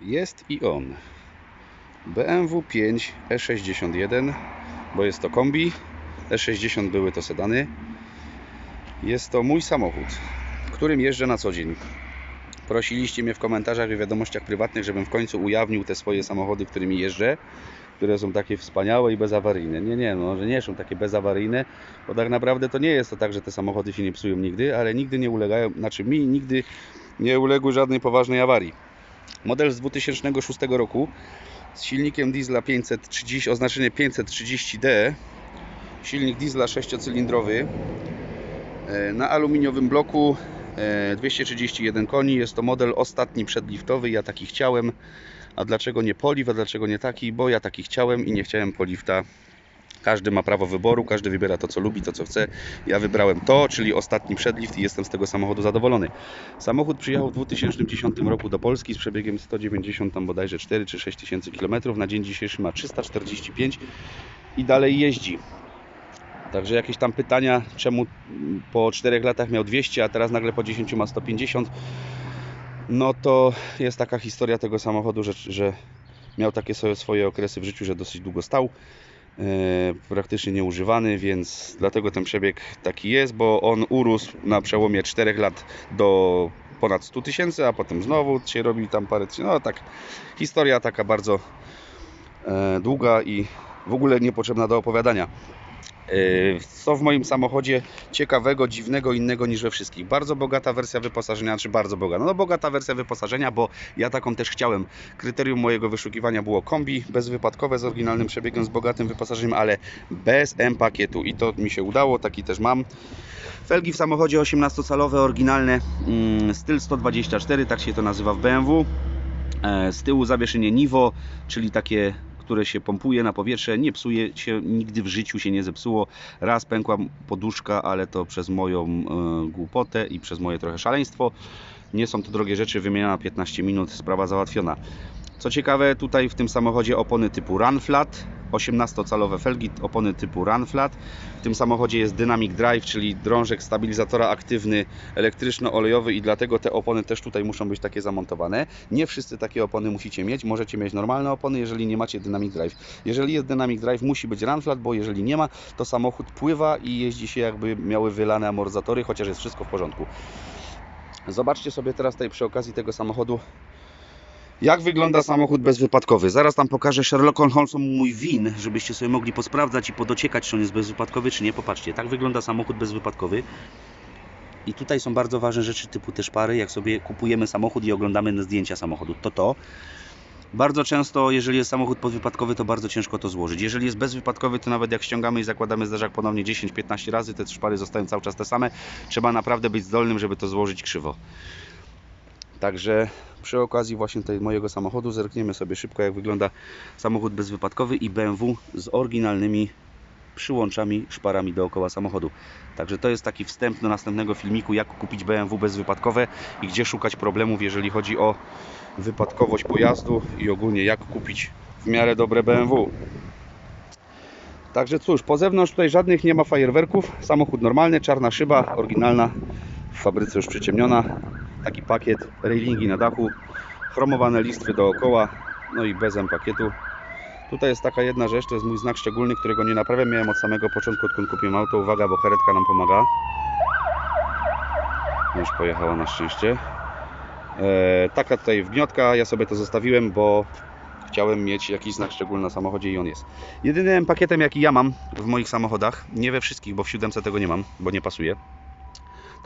Jest i on. BMW 5 E61, bo jest to kombi. E60 były to sedany. Jest to mój samochód, którym jeżdżę na co dzień. Prosiliście mnie w komentarzach i wiadomościach prywatnych, żebym w końcu ujawnił te swoje samochody, którymi jeżdżę, które są takie wspaniałe i bezawaryjne. Nie, nie, no, że nie są takie bezawaryjne, bo tak naprawdę to nie jest to tak, że te samochody się nie psują nigdy, ale nigdy nie ulegają, znaczy mi nigdy nie uległy żadnej poważnej awarii. Model z 2006 roku z silnikiem diesla 530, oznaczenie 530D, silnik diesla 6-cylindrowy e, na aluminiowym bloku e, 231 koni. Jest to model ostatni przedliftowy. Ja taki chciałem. A dlaczego nie poliw, a dlaczego nie taki? Bo ja taki chciałem i nie chciałem polifta. Każdy ma prawo wyboru, każdy wybiera to, co lubi, to, co chce. Ja wybrałem to, czyli ostatni przedlift i jestem z tego samochodu zadowolony. Samochód przyjechał w 2010 roku do Polski z przebiegiem 190 tam bodajże 4 czy 6 tysięcy kilometrów. Na dzień dzisiejszy ma 345 i dalej jeździ. Także jakieś tam pytania, czemu po 4 latach miał 200, a teraz nagle po 10 ma 150. No to jest taka historia tego samochodu, że, że miał takie sobie swoje okresy w życiu, że dosyć długo stał. E, Praktycznie nieużywany, więc dlatego ten przebieg taki jest, bo on urósł na przełomie 4 lat do ponad 100 tysięcy, a potem znowu się robi tam parę tysięcy. No tak, historia taka bardzo e, długa i w ogóle niepotrzebna do opowiadania. Yy, Co w moim samochodzie ciekawego, dziwnego, innego niż we wszystkich? Bardzo bogata wersja wyposażenia, czy bardzo bogata? No bogata wersja wyposażenia, bo ja taką też chciałem. Kryterium mojego wyszukiwania było kombi, bezwypadkowe, z oryginalnym przebiegiem, z bogatym wyposażeniem, ale bez M-pakietu i to mi się udało, taki też mam. Felgi w samochodzie 18-calowe, oryginalne, mm, styl 124, tak się to nazywa w BMW. E, Z tyłu zawieszenie Nivo, czyli takie które się pompuje na powietrze, nie psuje się, nigdy w życiu się nie zepsuło. Raz pękła poduszka, ale to przez moją e, głupotę i przez moje trochę szaleństwo. Nie są to drogie rzeczy, wymieniana 15 minut, sprawa załatwiona. Co ciekawe, tutaj w tym samochodzie opony typu Run Flat, 18-calowe felgi, opony typu Run Flat. W tym samochodzie jest Dynamic Drive, czyli drążek stabilizatora aktywny elektryczno-olejowy i dlatego te opony też tutaj muszą być takie zamontowane. Nie wszyscy takie opony musicie mieć, możecie mieć normalne opony, jeżeli nie macie Dynamic Drive. Jeżeli jest Dynamic Drive, musi być Run Flat, bo jeżeli nie ma, to samochód pływa i jeździ się jakby miały wylane amortyzatory, chociaż jest wszystko w porządku. Zobaczcie sobie teraz tutaj przy okazji tego samochodu, jak wygląda samochód bezwypadkowy. Zaraz tam pokażę Sherlockom Holmesom mój win, żebyście sobie mogli posprawdzać i podociekać, czy on jest bezwypadkowy, czy nie. Popatrzcie, tak wygląda samochód bezwypadkowy. I tutaj są bardzo ważne rzeczy typu te szpary, jak sobie kupujemy samochód i oglądamy zdjęcia samochodu. To to. Bardzo często, jeżeli jest samochód podwypadkowy, to bardzo ciężko to złożyć. Jeżeli jest bezwypadkowy, to nawet jak ściągamy i zakładamy zderzak ponownie 10-15 razy, te szpary zostają cały czas te same. Trzeba naprawdę być zdolnym, żeby to złożyć krzywo. Także przy okazji właśnie tej mojego samochodu zerkniemy sobie szybko jak wygląda samochód bezwypadkowy i BMW z oryginalnymi przyłączami, szparami dookoła samochodu. Także to jest taki wstęp do następnego filmiku, jak kupić BMW bezwypadkowe i gdzie szukać problemów, jeżeli chodzi o wypadkowość pojazdu i ogólnie jak kupić w miarę dobre BMW. Także cóż, po zewnątrz tutaj żadnych nie ma fajerwerków. Samochód normalny, czarna szyba, oryginalna, w fabryce już przyciemniona. Taki pakiet, railingi na dachu, chromowane listwy dookoła, no i bez M-pakietu. Tutaj jest taka jedna rzecz, to jest mój znak szczególny, którego nie naprawiam. Miałem od samego początku, odkąd kupiłem auto. Uwaga, bo karetka nam pomaga. Już pojechała na szczęście. E, taka tutaj wgniotka, ja sobie to zostawiłem, bo chciałem mieć jakiś znak szczególny na samochodzie i on jest. Jedynym pakietem jaki ja mam w moich samochodach, nie we wszystkich, bo w 7 tego nie mam, bo nie pasuje,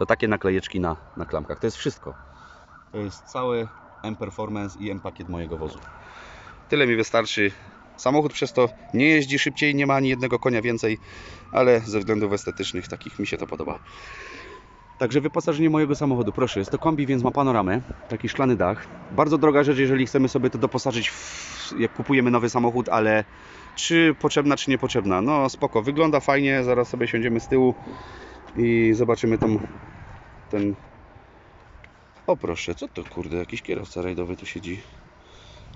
to takie naklejeczki na, na klamkach. To jest wszystko. To jest cały M-Performance i M-pakiet mojego wozu. Tyle mi wystarczy. Samochód przez to nie jeździ szybciej, nie ma ani jednego konia więcej, ale ze względów estetycznych takich mi się to podoba. Także wyposażenie mojego samochodu, proszę, jest to kombi, więc ma panoramę, taki szklany dach. Bardzo droga rzecz, jeżeli chcemy sobie to doposażyć, w, jak kupujemy nowy samochód, ale czy potrzebna, czy niepotrzebna? No spoko, wygląda fajnie, zaraz sobie siądziemy z tyłu i zobaczymy tą, ten... O proszę, co to kurde, jakiś kierowca rajdowy tu siedzi.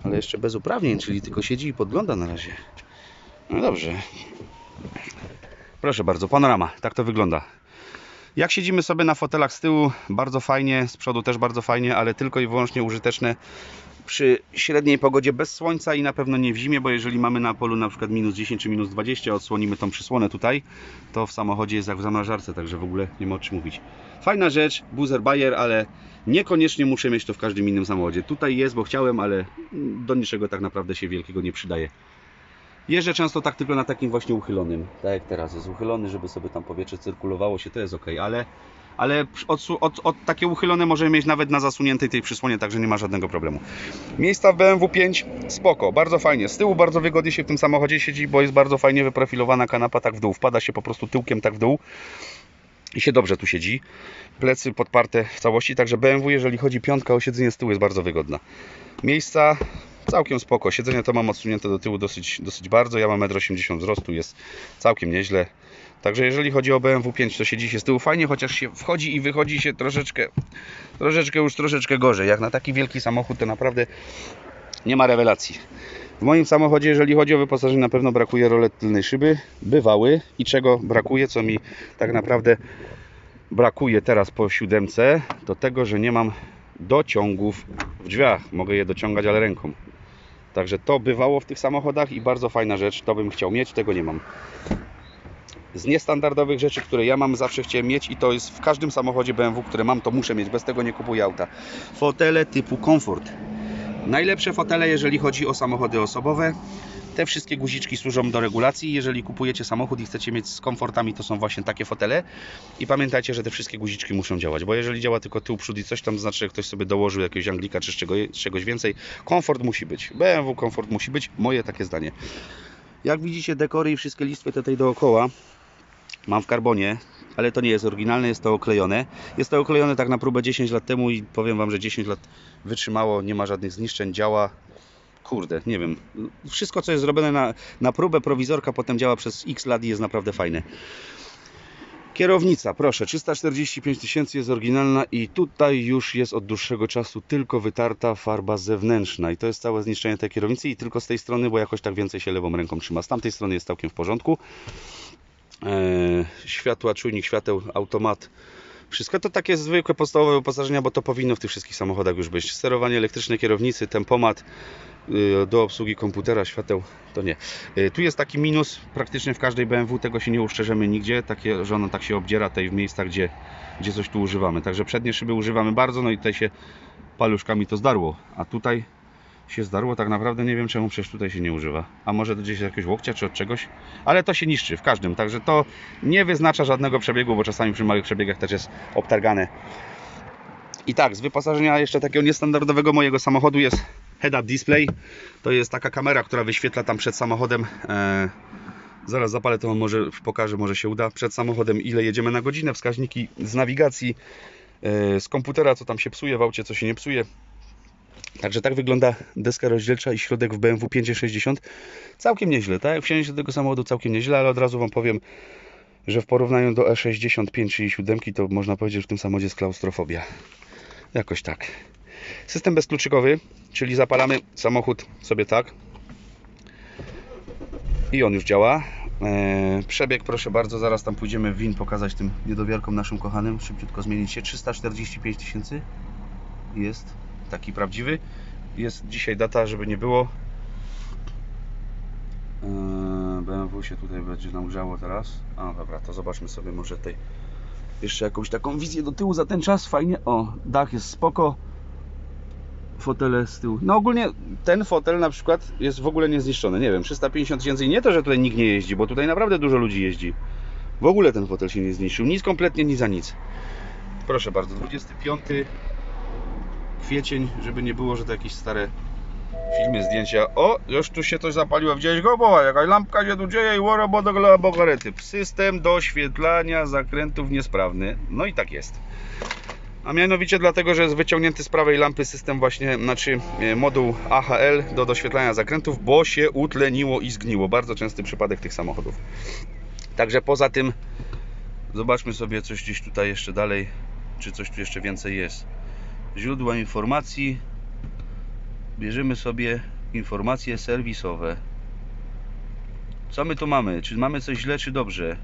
Ale jeszcze bez uprawnień, czyli tylko siedzi i podgląda na razie. No dobrze. Proszę bardzo, panorama, tak to wygląda. Jak siedzimy sobie na fotelach z tyłu, bardzo fajnie, z przodu też bardzo fajnie, ale tylko i wyłącznie użyteczne przy średniej pogodzie bez słońca i na pewno nie w zimie, bo jeżeli mamy na polu na przykład minus 10 czy minus 20, odsłonimy tą przysłonę tutaj, to w samochodzie jest jak w zamrażarce, także w ogóle nie ma o czym mówić. Fajna rzecz, buzzer Bayer, ale niekoniecznie muszę mieć to w każdym innym samochodzie. Tutaj jest, bo chciałem, ale do niczego tak naprawdę się wielkiego nie przydaje. Jeżdżę często tak tylko na takim właśnie uchylonym, tak jak teraz jest uchylony, żeby sobie tam powietrze cyrkulowało się, to jest ok, ale, ale od, od, od takie uchylone możemy mieć nawet na zasuniętej tej przysłonie, także nie ma żadnego problemu. Miejsca w BMW 5 spoko, bardzo fajnie. Z tyłu bardzo wygodnie się w tym samochodzie siedzi, bo jest bardzo fajnie wyprofilowana kanapa tak w dół. Wpada się po prostu tyłkiem tak w dół i się dobrze tu siedzi. Plecy podparte w całości, także BMW, jeżeli chodzi piątka o siedzenie z tyłu jest bardzo wygodna. Miejsca całkiem spoko. Siedzenie to mam odsunięte do tyłu dosyć, dosyć bardzo. Ja mam 1,80 m wzrostu, jest całkiem nieźle. Także jeżeli chodzi o BMW 5, to siedzi się z tyłu fajnie, chociaż się wchodzi i wychodzi się troszeczkę, troszeczkę już troszeczkę gorzej. Jak na taki wielki samochód, to naprawdę nie ma rewelacji. W moim samochodzie, jeżeli chodzi o wyposażenie, na pewno brakuje rolet tylnej szyby. Bywały i czego brakuje, co mi tak naprawdę brakuje teraz po siódemce, to tego, że nie mam dociągów w drzwiach. Mogę je dociągać, ale ręką. Także to bywało w tych samochodach i bardzo fajna rzecz. To bym chciał mieć, tego nie mam. Z niestandardowych rzeczy, które ja mam, zawsze chciałem mieć i to jest w każdym samochodzie BMW, które mam, to muszę mieć. Bez tego nie kupuję auta. Fotele typu komfort. Najlepsze fotele, jeżeli chodzi o samochody osobowe. Te wszystkie guziczki służą do regulacji. Jeżeli kupujecie samochód i chcecie mieć z komfortami, to są właśnie takie fotele. I pamiętajcie, że te wszystkie guziczki muszą działać, bo jeżeli działa tylko tył, przód i coś tam, znaczy, że ktoś sobie dołożył jakiegoś anglika czy czegoś więcej. Komfort musi być. BMW komfort musi być. Moje takie zdanie. Jak widzicie, dekory i wszystkie listwy tutaj dookoła mam w karbonie, ale to nie jest oryginalne, jest to oklejone. Jest to oklejone tak na próbę 10 lat temu i powiem Wam, że 10 lat wytrzymało, nie ma żadnych zniszczeń, działa. Kurde, nie wiem. Wszystko, co jest zrobione na, na próbę, prowizorka potem działa przez x lat i jest naprawdę fajne. Kierownica, proszę, 345 tysięcy jest oryginalna i tutaj już jest od dłuższego czasu tylko wytarta farba zewnętrzna i to jest całe zniszczenie tej kierownicy i tylko z tej strony, bo jakoś tak więcej się lewą ręką trzyma. Z tamtej strony jest całkiem w porządku. Eee, światła, czujnik świateł, automat. Wszystko to takie zwykłe, podstawowe wyposażenia, bo to powinno w tych wszystkich samochodach już być. Sterowanie elektryczne kierownicy, tempomat yy, do obsługi komputera, świateł, to nie. Yy, tu jest taki minus, praktycznie w każdej BMW tego się nie uszczerzemy nigdzie, takie, że ono tak się obdziera tutaj w miejscach, gdzie, gdzie coś tu używamy. Także przednie szyby używamy bardzo, no i tutaj się paluszkami to zdarło, a tutaj się zdarło, tak naprawdę nie wiem czemu przecież tutaj się nie używa. A może gdzieś jakiegoś łokcia czy od czegoś, ale to się niszczy w każdym, także to nie wyznacza żadnego przebiegu, bo czasami przy małych przebiegach też jest obtargane. I tak, z wyposażenia jeszcze takiego niestandardowego mojego samochodu jest head-up display. To jest taka kamera, która wyświetla tam przed samochodem. E, zaraz zapalę to, może pokażę, może się uda. Przed samochodem ile jedziemy na godzinę, wskaźniki z nawigacji, e, z komputera, co tam się psuje w aucie, co się nie psuje. Także tak wygląda deska rozdzielcza i środek w BMW 560. Całkiem nieźle, tak? Wsiąść do tego samochodu całkiem nieźle, ale od razu Wam powiem, że w porównaniu do E65 czy 7 to można powiedzieć, że w tym samochodzie jest klaustrofobia. Jakoś tak. System bezkluczykowy, czyli zapalamy samochód sobie tak i on już działa. Eee, przebieg, proszę bardzo, zaraz tam pójdziemy w win pokazać tym niedowiarkom naszym kochanym. Szybciutko zmienić się. 345 tysięcy jest taki prawdziwy. Jest dzisiaj data, żeby nie było. Eee, BMW się tutaj będzie nam grzało teraz. A dobra, to zobaczmy sobie może tutaj jeszcze jakąś taką wizję do tyłu za ten czas. Fajnie. O, dach jest spoko. Fotele z tyłu. No ogólnie ten fotel na przykład jest w ogóle niezniszczony. Nie wiem, 350 tysięcy i nie to, że tutaj nikt nie jeździ, bo tutaj naprawdę dużo ludzi jeździ. W ogóle ten fotel się nie zniszczył. Nic kompletnie, nic za nic. Proszę bardzo, 25 kwiecień, żeby nie było, że to jakieś stare filmy, zdjęcia. O, już tu się coś zapaliło, widziałeś go? Bo jakaś lampka się tu dzieje i łoro bogarety. System doświetlania zakrętów niesprawny. No i tak jest. A mianowicie dlatego, że jest wyciągnięty z prawej lampy system właśnie, znaczy e, moduł AHL do doświetlania zakrętów, bo się utleniło i zgniło. Bardzo częsty przypadek tych samochodów. Także poza tym zobaczmy sobie coś gdzieś tutaj jeszcze dalej, czy coś tu jeszcze więcej jest źródła informacji bierzemy sobie informacje serwisowe co my tu mamy? czy mamy coś źle czy dobrze?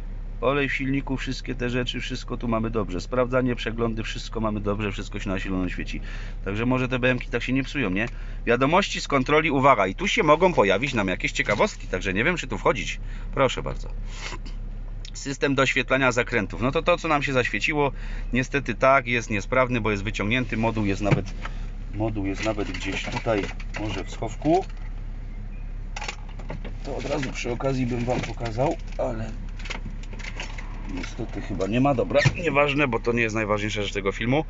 olej w silniku, wszystkie te rzeczy, wszystko tu mamy dobrze. Sprawdzanie, przeglądy, wszystko mamy dobrze, wszystko się na zielono świeci. Także może te BMki tak się nie psują, nie? Wiadomości z kontroli, uwaga, i tu się mogą pojawić nam jakieś ciekawostki, także nie wiem, czy tu wchodzić. Proszę bardzo. System doświetlania zakrętów. No to to, co nam się zaświeciło, niestety tak, jest niesprawny, bo jest wyciągnięty. Moduł jest nawet, moduł jest nawet gdzieś tutaj, może w schowku. To od razu przy okazji bym Wam pokazał, ale niestety chyba nie ma. Dobra, nieważne, bo to nie jest najważniejsza rzecz tego filmu.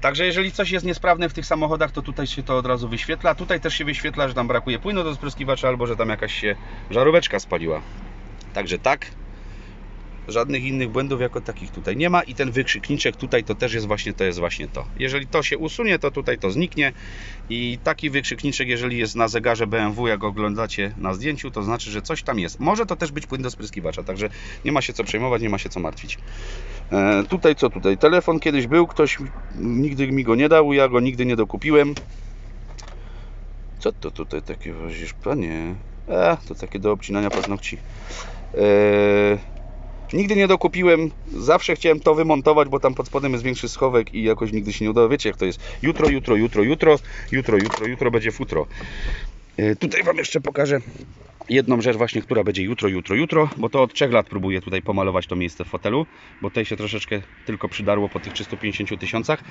Także jeżeli coś jest niesprawne w tych samochodach, to tutaj się to od razu wyświetla. Tutaj też się wyświetla, że tam brakuje płynu do spryskiwacza albo że tam jakaś się żaróweczka spaliła. Także tak, żadnych innych błędów jako takich tutaj nie ma i ten wykrzykniczek tutaj to też jest właśnie to jest właśnie to. Jeżeli to się usunie, to tutaj to zniknie i taki wykrzykniczek, jeżeli jest na zegarze BMW, jak oglądacie na zdjęciu, to znaczy, że coś tam jest. Może to też być płyn do spryskiwacza, także nie ma się co przejmować, nie ma się co martwić. E, tutaj co tutaj? Telefon kiedyś był, ktoś nigdy mi go nie dał, ja go nigdy nie dokupiłem. Co to tutaj takie wozisz, panie? E, to takie do obcinania paznokci. Eee, Nigdy nie dokupiłem, zawsze chciałem to wymontować, bo tam pod spodem jest większy schowek i jakoś nigdy się nie udało. Wiecie jak to jest? Jutro, jutro, jutro, jutro, jutro, jutro, jutro będzie futro. E, Tutaj Wam jeszcze pokażę jedną rzecz właśnie, która będzie jutro, jutro, jutro, bo to od 3 lat próbuję tutaj pomalować to miejsce w fotelu, bo tutaj się troszeczkę tylko przydarło po tych 350 tysiącach.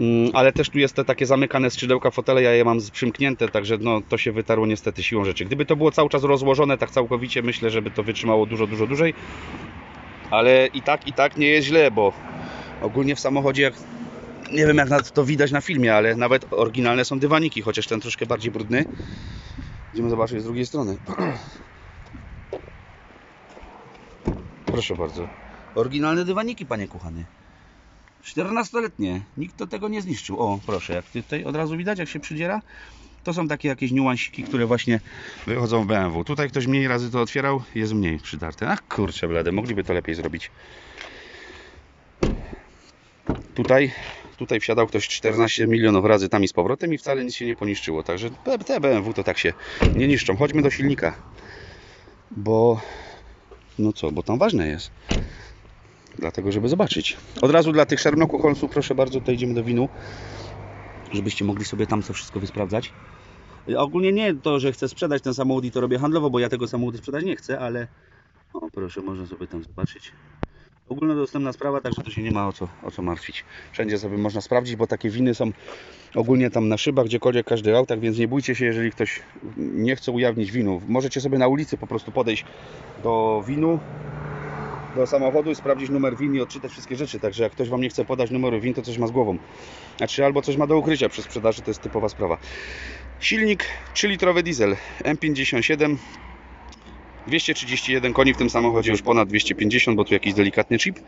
Mm, Ale też tu jest te takie zamykane skrzydełka fotele, ja je mam przymknięte, także no, to się wytarło niestety siłą rzeczy. Gdyby to było cały czas rozłożone tak całkowicie, myślę, żeby to wytrzymało dużo, dużo dłużej. Ale i tak, i tak nie jest źle, bo ogólnie w samochodzie, jak nie wiem jak to widać na filmie, ale nawet oryginalne są dywaniki, chociaż ten troszkę bardziej brudny. Idziemy zobaczyć z drugiej strony. Proszę bardzo. Oryginalne dywaniki, panie kuchany. 14-letnie. Nikt to tego nie zniszczył. O, proszę, jak tutaj od razu widać, jak się przydziera. To są takie jakieś niuansiki, które właśnie wychodzą w BMW. Tutaj ktoś mniej razy to otwierał, jest mniej przydarte. Ach kurczę blade, mogliby to lepiej zrobić. Tutaj, tutaj wsiadał ktoś 14 milionów razy tam i z powrotem i wcale nic się nie poniszczyło. Także te BMW to tak się nie niszczą. Chodźmy do silnika. Bo, no co, bo tam ważne jest. Dlatego, żeby zobaczyć. Od razu dla tych Sherlocku Holmesów, proszę bardzo, tutaj idziemy do winu, żebyście mogli sobie tam to wszystko wysprawdzać. Ogólnie nie to, że chcę sprzedać ten samochód i to robię handlowo, bo ja tego samochodu sprzedać nie chcę, ale o proszę, można sobie tam zobaczyć. Ogólnodostępna sprawa, także tu się nie ma o co, o co martwić. Wszędzie sobie można sprawdzić, bo takie winy są ogólnie tam na szybach, gdziekolwiek, każdy autach, więc nie bójcie się, jeżeli ktoś nie chce ujawnić winu. Możecie sobie na ulicy po prostu podejść do winu, do samochodu i sprawdzić numer win i odczytać wszystkie rzeczy. Także jak ktoś Wam nie chce podać numeru win, to coś ma z głową. Znaczy albo coś ma do ukrycia przy sprzedaży, to jest typowa sprawa. Silnik 3-litrowy diesel M57 231 koni w tym samochodzie, już ponad 250, bo tu jakiś delikatny chip.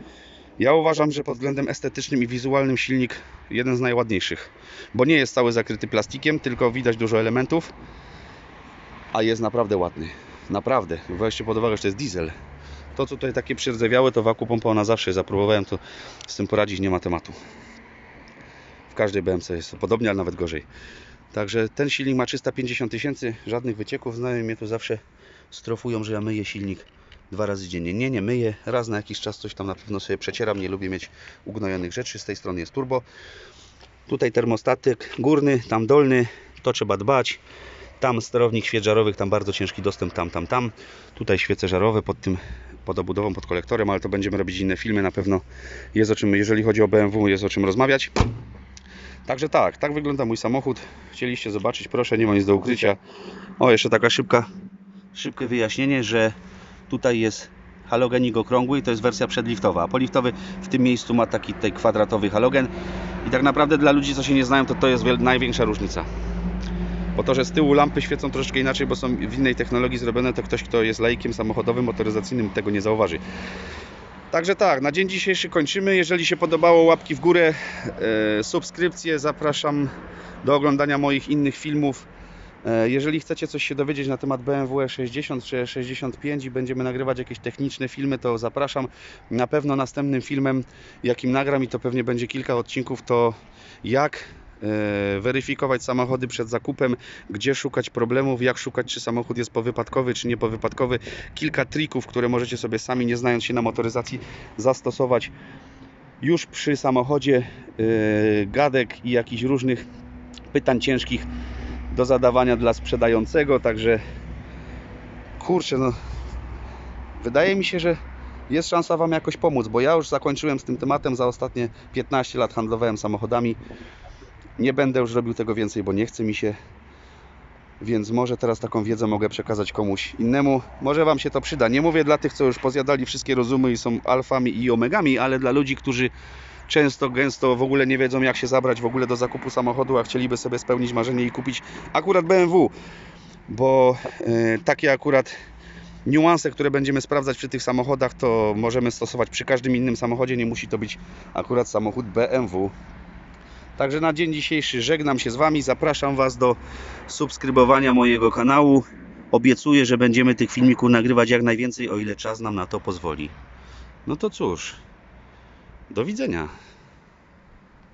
Ja uważam, że pod względem estetycznym i wizualnym silnik jeden z najładniejszych, bo nie jest cały zakryty plastikiem, tylko widać dużo elementów, a jest naprawdę ładny. Naprawdę. Weźcie pod uwagę, że to jest diesel. To co tutaj takie przyrdzewiałe, to waku pompa ona zawsze. Zapróbowałem to z tym poradzić, nie ma tematu. W każdej BMC jest to podobnie, ale nawet gorzej. Także ten silnik ma 350 tysięcy, żadnych wycieków. Znajomi mnie to zawsze strofują, że ja myję silnik dwa razy dziennie. Nie, nie myję. Raz na jakiś czas coś tam na pewno sobie przecieram. Nie lubię mieć ugnojonych rzeczy. Z tej strony jest turbo. Tutaj termostatyk górny, tam dolny. To trzeba dbać. Tam sterownik świec żarowych, tam bardzo ciężki dostęp, tam, tam, tam. Tutaj świece żarowe pod tym, pod obudową, pod kolektorem, ale to będziemy robić inne filmy. Na pewno jest o czym, jeżeli chodzi o BMW, jest o czym rozmawiać. Także tak, tak wygląda mój samochód. Chcieliście zobaczyć, proszę, nie ma nic do ukrycia. O, jeszcze taka szybka, szybkie wyjaśnienie, że tutaj jest halogenik okrągły i to jest wersja przedliftowa, a poliftowy w tym miejscu ma taki tutaj kwadratowy halogen i tak naprawdę dla ludzi, co się nie znają, to to jest największa różnica. Bo to, że z tyłu lampy świecą troszeczkę inaczej, bo są w innej technologii zrobione, to ktoś, kto jest laikiem samochodowym, motoryzacyjnym, tego nie zauważy. Także tak, na dzień dzisiejszy kończymy. Jeżeli się podobało, łapki w górę, e, subskrypcje. Zapraszam do oglądania moich innych filmów. E, Jeżeli chcecie coś się dowiedzieć na temat BMW E60 czy E65 i będziemy nagrywać jakieś techniczne filmy, to zapraszam. Na pewno następnym filmem, jakim nagram i to pewnie będzie kilka odcinków, to jak e, weryfikować samochody przed zakupem, gdzie szukać problemów, jak szukać, czy samochód jest powypadkowy, czy nie powypadkowy. Kilka trików, które możecie sobie sami, nie znając się na motoryzacji, zastosować już przy samochodzie. e, Gadek i jakichś różnych pytań ciężkich do zadawania dla sprzedającego, także kurczę, no wydaje mi się, że jest szansa Wam jakoś pomóc, bo ja już zakończyłem z tym tematem, za ostatnie 15 lat handlowałem samochodami. Nie będę już robił tego więcej, bo nie chce mi się. Więc może teraz taką wiedzę mogę przekazać komuś innemu. Może Wam się to przyda. Nie mówię dla tych, co już pozjadali wszystkie rozumy i są alfami i omegami, ale dla ludzi, którzy często, gęsto w ogóle nie wiedzą, jak się zabrać w ogóle do zakupu samochodu, a chcieliby sobie spełnić marzenie i kupić akurat BMW. Bo e, takie akurat niuanse, które będziemy sprawdzać przy tych samochodach, to możemy stosować przy każdym innym samochodzie. Nie musi to być akurat samochód BMW. Także na dzień dzisiejszy żegnam się z Wami. Zapraszam Was do subskrybowania mojego kanału. Obiecuję, że będziemy tych filmików nagrywać jak najwięcej, o ile czas nam na to pozwoli. No to cóż, do widzenia.